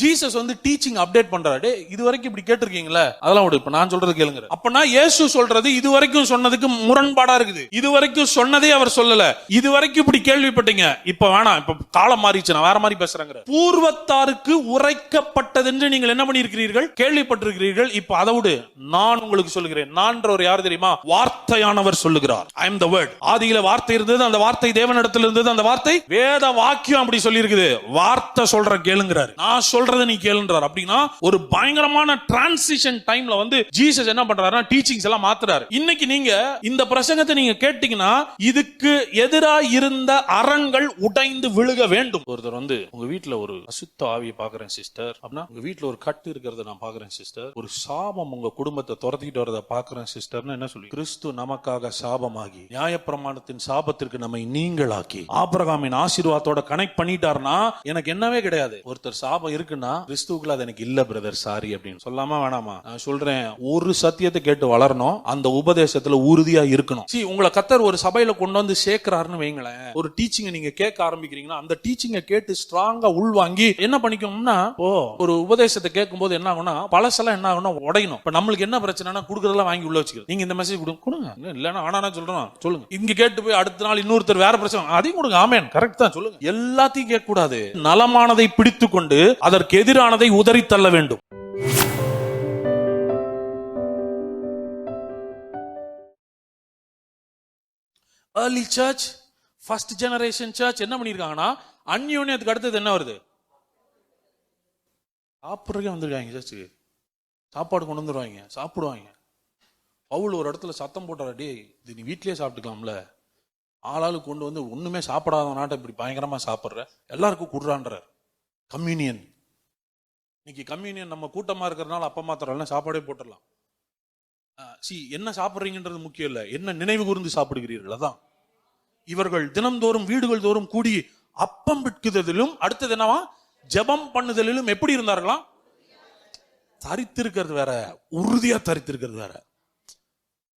Jesus வந்து teaching update பண்றாரு. இது வரைக்கும் இப்படி கேட்டிருக்கீங்களா? அதெல்லாம் விடு இப்ப நான் சொல்றது கேளுங்க. அப்பனா இயேசு சொல்றது இது வரைக்கும் சொன்னதுக்கு முரண்பாடா இருக்குது. இது வரைக்கும் சொன்னதே அவர் சொல்லல. இது வரைக்கும் இப்படி கேள்விப்பட்டீங்க. இப்ப வேணாம் இப்ப காலம் மாறிச்சு நான் வேற மாதிரி பேசுறேங்கிற. பூர்வத்தாருக்கு உரைக்கப்பட்டதென்று நீங்கள் என்ன பண்ணியிருக்கிறீர்கள்? கேள்விப்பட்டிருக்கிறீர்கள். இப்ப அதை விடு நான் உங்களுக்கு சொல்லுகிறேன். நான்றவர் யார் தெரியுமா? வார்த்தையானவர் சொல்லுகிறார். ஐ எம் த வேர்ட் ஆதியில வார்த்தை இருந்தது அந்த வார்த்தை தேவனிடத்தில் இருந்தது அந்த வார்த்தை வேத வாக்கியம் அப்படி சொல்லி இருக்குது வார்த்தை சொல்ற கேளுங்கிறார். நான் சொல்றதை நீ கேளுன்றார். அப்படின்னா ஒரு பயங்கரமான டிரான்சிஷன் டைம்ல வந்து ஜீசஸ் என்ன பண்றாருன்னா டீச்சிங்ஸ் எல்லாம் மாத்துறாரு. இன்னைக்கு நீங்க இந்த பிரசங்கத்தை நீங்க கேட்டீங்கன்னா இதுக்கு எதிரா இருந்த அறங்கள் உடைந்து விழுக வேண்டும். ஒருத்தர் வந்து உங்க வீட்டுல ஒரு அசுத்த ஆவியை பாக்குறேன் சிஸ்டர் அப்படின்னா உங்க வீட்டுல ஒரு கட்டு இருக்கிறத நான் பாக்குறேன் சிஸ்டர் ஒரு சாபம் உங்க குடும்பத்தை துரத்திட்டு வரத பாக்குறேன் சிஸ்டர்னு என்ன சொல்லி கிறிஸ்து நமக்காக சாபமாகி நியாயப்பிரமாணத்தின் சாபத்திற்கு நம்மை நீங்களாக்கி ஆபிரகாமின் ஆசீர்வாதத்தோட கனெக்ட் பண்ணிட்டாருன்னா எனக்கு என்னவே கிடையாது. ஒருத்தர் சாபம் இருக்கு இருக்குன்னா கிறிஸ்துவுக்குள்ள அது எனக்கு இல்ல பிரதர் சாரி அப்படின்னு. சொல்லாமா வேணாமா? நான் சொல்றேன் ஒரு சத்தியத்தை கேட்டு வளரணும் அந்த உபதேசத்துல உறுதியா இருக்கணும். See உங்களை கத்தர் ஒரு சபையில கொண்டு வந்து சேர்க்கிறாருன்னு வைங்களேன். ஒரு டீச்சிங்கை நீங்க கேட்க ஆரம்பிக்கிறீங்கன்னா அந்த டீச்சிங்கை கேட்டு ஸ்ட்ராங்கா உள்வாங்கி என்ன பண்ணிக்கணும்னா ஓ. ஒரு உபதேசத்தை கேட்கும்போது என்ன ஆகும்னா பழசெல்லாம் என்ன ஆகும்னா உடையணும். இப்ப நம்மளுக்கு என்ன பிரச்சனைனா குடுக்கறதெல்லாம் வாங்கி உள்ள வச்சுக்கிறது நீங்க இந்த மெசேஜ் கொடுங்க. கொடுங்க. இல்ல, இல்லைன்னா ஆனா சொல்றோம் சொல்லுங்க. இங்க கேட்டு போய் அடுத்த நாள் இன்னொருத்தர் வேற பிரச்சனை. அதையும் கொடுங்க. ஆமேன். கரெக்ட் தான். சொல்லுங்க. எல்லாத்தையும் கேட்க கூடாது நலமானதை பிடித்து கொண்டு அதற்கு எதிரானதை உதறி தள்ள வேண்டும். Early church first generation church என்ன பண்ணியிருக்காங்கன்னா அந்யோன்யத்துக்கு அடுத்தது என்ன வருது? சாப்பிட்றதுக்கே வந்துருக்காங்க சர்ச்சுக்கு சாப்பாடு கொண்டு வந்துடுவாங்க சாப்பிடுவாங்க. பவுல் ஒரு இடத்துல சத்தம் போட்டாரா டே இது நீ வீட்லேயே சாப்பிட்டுக்கலாம்ல. ஆளாளு கொண்டு வந்து ஒண்ணுமே சாப்பிடாத நாட்டை இப்படி பயங்கரமா சாப்பிட்ற. எல்லாருக்கும் குடுறான்றார். கம்யூனியன் இன்னைக்கு கம்யூனியன் நம்ம கூட்டமாக இருக்கிறதுனால அப்பா மாத்திரம் சாப்பாடே போட்டுடலாம். சி என்ன சாப்பிட்றீங்கன்றது முக்கியம் இல்லை. என்ன நினைவு கூர்ந்து சாப்பிடுகிறீர்கள்? அதான். இவர்கள் தினம்தோறும் வீடுகள் தோறும் கூடி அப்பம் விற்குதலிலும் அடுத்தது என்னவா? ஜெபம் பண்ணுதலிலும் எப்படி இருந்தார்களாம் தரித்திருக்கிறது வேற. உறுதியா தரித்திருக்கிறது வேற.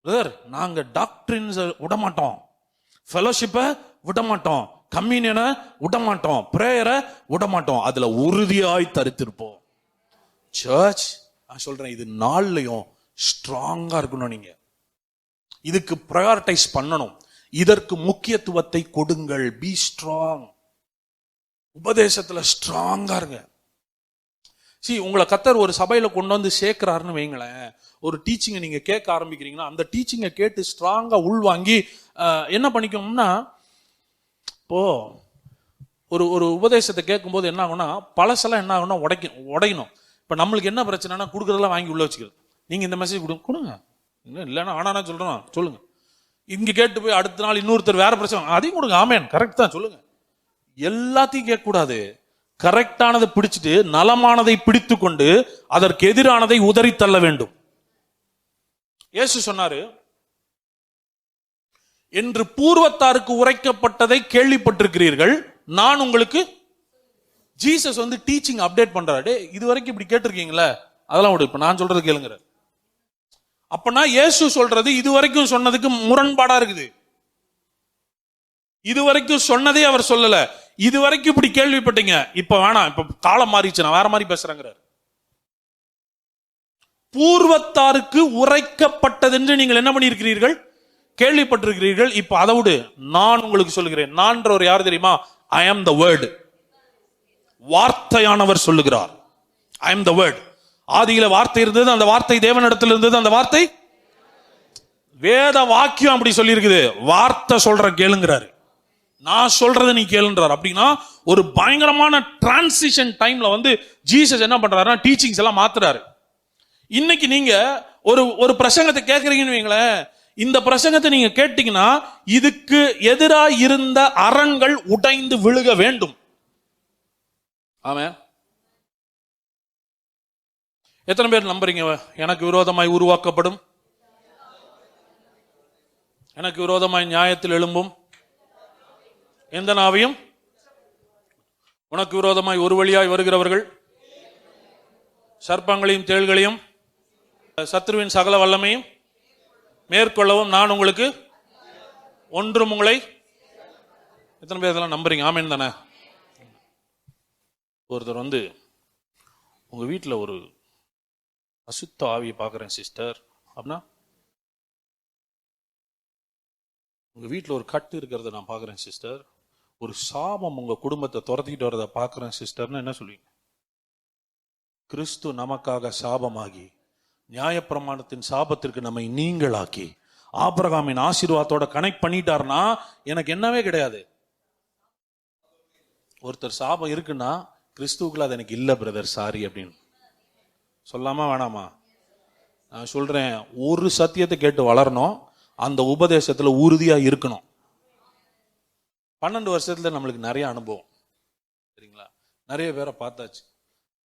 பிரதர் நாங்க டாக்டரின்ஸ் விடமாட்டோம். ஃபெலோஷிப்பை விடமாட்டோம். கம்யூனியனை விடமாட்டோம். ப்ரேயரை பிரேயரை விட அதுல உறுதியாய் தரித்திருப்போம். சர்ச் நான் சொல்றேன் இது நாள்லையும் ஸ்ட்ராங்கா இருக்கணும் நீங்க. இதுக்கு ப்ரையாரிட்டைஸ் பண்ணணும். இதற்கு முக்கியத்துவத்தை கொடுங்கள். பி ஸ்ட்ராங் உபதேசத்துல ஸ்ட்ராங்கா இருங்க. சி உங்களை கத்தர் ஒரு சபையில கொண்டு வந்து சேர்க்கிறாருன்னு வைங்களேன் ஒரு டீச்சிங்கை நீங்க கேட்க ஆரம்பிக்கிறீங்கன்னா அந்த டீச்சிங்கை கேட்டு ஸ்ட்ராங்கா உள்வாங்கி என்ன பண்ணிக்கணும்னா இப்போ ஒரு ஒரு உபதேசத்தை கேட்கும்போது என்ன ஆகும்னா பழசெல்லாம் என்ன ஆகும்னா உடைக்கணும் உடையணும். இப்போ நம்மளுக்கு என்ன பிரச்சனைனா கொடுக்குறதெல்லாம் வாங்கி உள்ளே வச்சுக்கிறது. நீங்கள் இந்த மெசேஜ் கொடுங்க கொடுங்க. இன்னும் இல்லைன்னா ஆனா சொல்கிறோம் சொல்லுங்கள் இங்கே கேட்டு போய் அடுத்த நாள் இன்னொருத்தர் வேற பிரச்சனை அதையும் கொடுங்க. ஆமேன். கரெக்ட் தான். சொல்லுங்கள் எல்லாத்தையும் கேட்கக்கூடாது. கரெக்டானதை பிடிச்சிட்டு நலமானதை பிடித்து கொண்டு அதற்கு எதிரானதை உதறி தள்ள வேண்டும். இயேசு சொன்னாரு என்று பூர்வத்தாருக்கு உரைக்கப்பட்டதை கேள்விப்பட்டிருக்கிறீர்கள். நான் உங்களுக்கு ஜீசஸ் வந்து டீச்சிங் அப்டேட் பண்றாரு. இது வரைக்கும் இப்படி கேட்டிருக்கீங்களா? அதெல்லாம் விடு இப்ப நான் சொல்றது கேளுங்கிற அப்பனா இயேசு சொல்றது இது வரைக்கும் சொன்னதுக்கு முரண்பாடா இருக்குது. இது வரைக்கும் சொன்னதே அவர் சொல்லல. இது வரைக்கும் இப்படி கேள்விப்பட்டீங்க. இப்ப வேணாம் இப்ப காலம் மாறிச்சு நான் வேற மாதிரி பேசுறேங்கிறார். பூர்வத்தாருக்கு உரைக்கப்பட்டதென்று நீங்கள் என்ன பண்ணியிருக்கிறீர்கள்? கேள்விப்பட்டிருக்கிறீர்கள். இப்ப அதை விடு நான் உங்களுக்கு சொல்லுகிறேன். நான்றவர் யார் தெரியுமா? ஐ ஆம் த வேர்டு வார்த்தையானவர் சொல்லுகிறார். ஐ எம் த வேர்ட் ஆதியில வார்த்தை இருந்தது அந்த வார்த்தை தேவனிடத்தில் இருந்தது அந்த வார்த்தை வேத வாக்கியம் அப்படி சொல்லியிருக்குது. வார்த்தை சொல்ற கேளுங்கிறாரு. நான் சொல்றதை நீ கேளுன்றார் அப்படின்னா ஒரு பயங்கரமான டிரான்சிஷன் டைம்ல வந்து ஜீசஸ் என்ன பண்றாருன்னா டீச்சிங்ஸ் எல்லாம் மாத்துறாரு. இன்னைக்கு நீங்க ஒரு ஒரு பிரசங்கத்தை கேட்கறீங்கன்னு வைங்களேன். இந்த பிரசங்கத்தை நீங்க கேட்டீங்கன்னா இதுக்கு எதிராக இருந்த அறங்கள் உடைந்து விழுக வேண்டும். ஆமே எத்தனை பேர் நம்புறீங்க? எனக்கு விரோதமாய் உருவாக்கப்படும். எனக்கு விரோதமாய் நியாயத்தில் எழும்பும். எந்த நாவையும்? உனக்கு விரோதமாய் ஒரு வழியாய் வருகிறவர்கள். சர்ப்பங்களையும் தேள்களையும் சத்ருவின் சகல வல்லமையும் மேற்கொள்ளவும் நான் உங்களுக்கு ஒன்றும் உங்களை எத்தனை பேர் இதெல்லாம் நம்புறீங்க? ஆமேன் தானே. ஒருத்தர் வந்து உங்கள் வீட்டில் ஒரு அசுத்த ஆவியை பார்க்குறேன் சிஸ்டர் அப்படின்னா உங்கள் வீட்டில் ஒரு கட்டு இருக்கிறத நான் பார்க்குறேன் சிஸ்டர் ஒரு சாபம் உங்கள் குடும்பத்தை துரத்திக்கிட்டு வரதை பார்க்குறேன் சிஸ்டர்னு என்ன சொல்லுவீங்க? கிறிஸ்து நமக்காக சாபமாகி நியாயப்பிரமாணத்தின் சாபத்திற்கு நம்மை நீங்களாக்கி ஆபரகாமின் ஆசீர்வாதத்தோட கனெக்ட் பண்ணிட்டாருன்னா எனக்கு என்னவே கிடையாது. ஒருத்தர் சாபம் இருக்குன்னா கிறிஸ்துவுக்குள்ள அது எனக்கு இல்லை பிரதர் சாரி அப்படின்னு. சொல்லாமா வேணாமா? நான் சொல்கிறேன் ஒரு சத்தியத்தை கேட்டு வளரணும். அந்த உபதேசத்தில் உறுதியாக இருக்கணும். பன்னெண்டு வருஷத்தில் நம்மளுக்கு நிறைய அனுபவம். சரிங்களா? நிறைய பேரை பார்த்தாச்சு.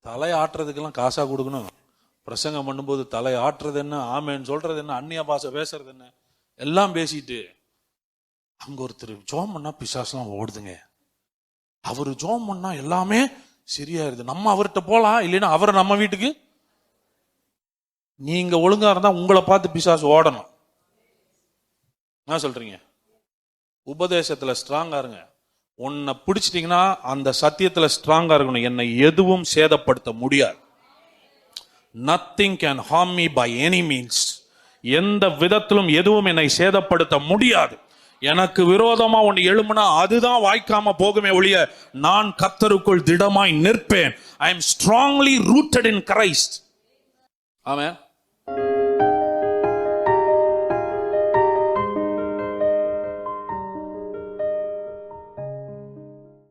தலை ஆட்டுறதுக்கெல்லாம் காசாக கொடுக்கணும். பிரசங்கம் பண்ணும்போது தலை ஆட்டுறது என்ன ஆமேன்னு சொல்கிறது என்ன அந்நிய பாஷை பேசுறது என்ன? எல்லாம் பேசிட்டு அங்கே ஒருத்தர் ஜோம் பண்ணால் பிசாசெலாம் ஓடுதுங்க. அவர் ஜோம் பண்ணால் எல்லாமே சரியாயிருது நம்ம அவர்கிட்ட போகலாம் இல்லைன்னா அவர் நம்ம வீட்டுக்கு. நீங்க ஒழுங்கா இருந்தா உங்களை பார்த்து பிசாசு ஓடணும். என்ன சொல்றீங்க? உபதேசத்துல ஸ்ட்ராங்கா இருங்க. உன்னை பிடிச்சிட்டீங்கன்னா அந்த சத்தியத்துல ஸ்ட்ராங்கா இருக்கணும். என்னை எதுவும் சேதப்படுத்த முடியாது. Nothing can harm me by any means எந்த விதத்திலும் எதுவும் என்னை சேதப்படுத்த முடியாது. எனக்கு விரோதமா ஒன்று எழும்புனா அதுதான் வாய்க்காம போகுமே ஒழிய நான் கத்தருக்குள் திடமாய் நிற்பேன். I am strongly rooted in Christ amen